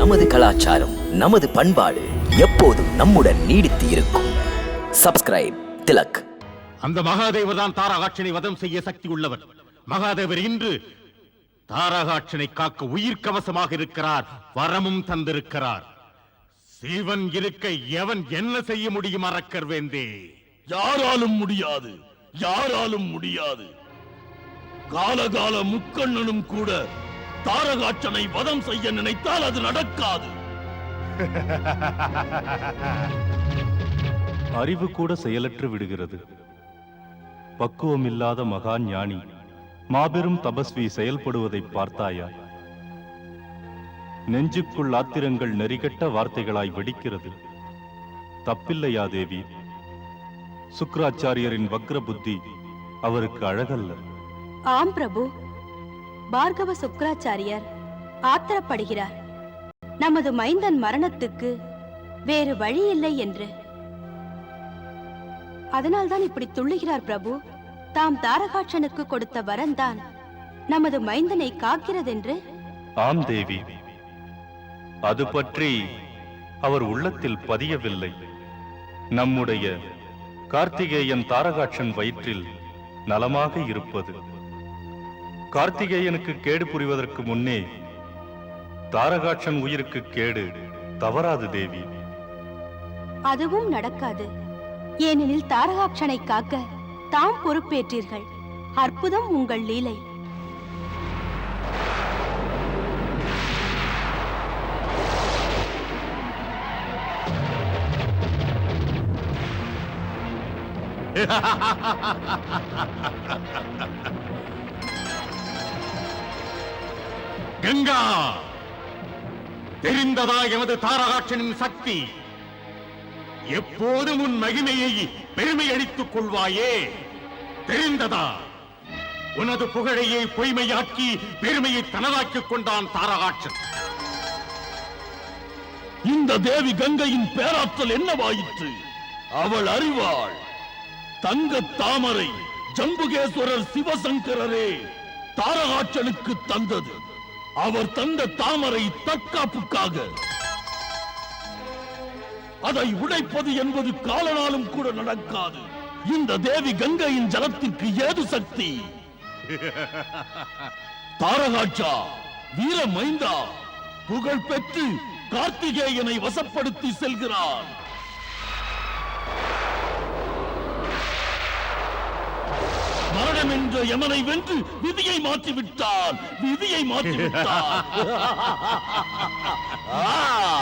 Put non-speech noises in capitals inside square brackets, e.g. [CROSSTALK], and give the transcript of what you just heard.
நமது கலாச்சாரம் நமது பண்பாடு எப்போதும் நம்முடன் நீடித்து இருக்கும். சப்ஸ்கிரைப் திலக். அந்த மகாதேவர் தான் தாரகாட்சனை வதம் செய்ய சக்தி உள்ளவர். மகாதேவர் இன்று தாரகாட்சனை காக்க உயிர் கவசமாக இருக்கிறார் வரமும் தந்திருக்கிறார். சிவன் இருக்க எவன் என்ன செய்ய முடியும் அரக்கர் வேந்தே? யாராலும் முடியாது யாராலும் முடியாது. காலகால முக்கண்ணனும் கூட தாரகாட்சனை வதம் செய்ய நினைத்தால் அது நடக்காது. அறிவு கூட செயலற்று விடுகிறது. பக்குவம் இல்லாத மகா ஞானி மாபெரும் தபஸ்வி செயல்படுவதை பார்த்தாயா? நெஞ்சுக்குள் ஆத்திரங்கள் நெறிகட்ட வார்த்தைகளாய் வெடிக்கிறது. தப்பில்லையா தேவி? சுக்ராச்சாரியரின் வக்ர புத்தி அவருக்கு அழகல்ல. ஆம் பிரபு. பார்கவ சுக்ராச்சாரியர் ஆத்திரப்படுகிறார். நமது மைந்தன் மரணத்துக்கு வேறு வழி இல்லை என்று. அதனால்தான் இப்படி துள்ளுகிறார் பிரபு. தாம் தாரகாட்சனுக்கு கொடுத்த வரந்தான் நமது மைந்தனை காக்கிறதென்று? ஆம் தேவி. அது பற்றி அவர் உள்ளத்தில் பதியவில்லை. நம்முடைய கார்த்திகேயன் தாரகாட்சன் வயிற்றில் நலமாக இருப்பது. கார்த்திகேயனுக்கு கேடு புரிவதற்கு முன்னே தாரகாட்சன் உயிருக்கு கேடு தவறாது தேவி. அதுவும் நடக்காது. ஏனெனில் தாரகாட்சனை காக்க தாம் பொறுப்பேற்றீர்கள். அற்புதம் உங்கள் லீலை. [LAUGHS] கங்கா! தெரிந்ததா எமது தாரகாட்சனின் சக்தி? எப்போதும் உன் மகிமையை பெருமை அடித்துக் கொள்வாயே! தெரிந்ததா? உனது புகழையை பொய்மையாக்கி பெருமையை தனதாக்கிக் கொண்டான் தாரகாட்சன். இந்த தேவி கங்கையின் பேராற்றல் என்னவாயிற்று? அவள் அறிவாள். தங்க தாமரை ஜம்புகேஸ்வரர் சிவசங்கரரே தாரகாட்சனுக்கு தந்தது. அவர் தந்த தாமரை தற்காப்புக்காக. அதை உடைப்பது என்பது காலனாலும் கூட நடக்காது. இந்த தேவி கங்கையின் ஜலத்திற்கு ஏது சக்தி? தாரகாட்சா வீர மைந்தா புகழ் பெற்று கார்த்திகேயனை வசப்படுத்தி செல்கிறார். நேரம் என்ற எமனை வென்று விதியை மாற்றி விட்டான் விதியை மாற்றி [LAUGHS]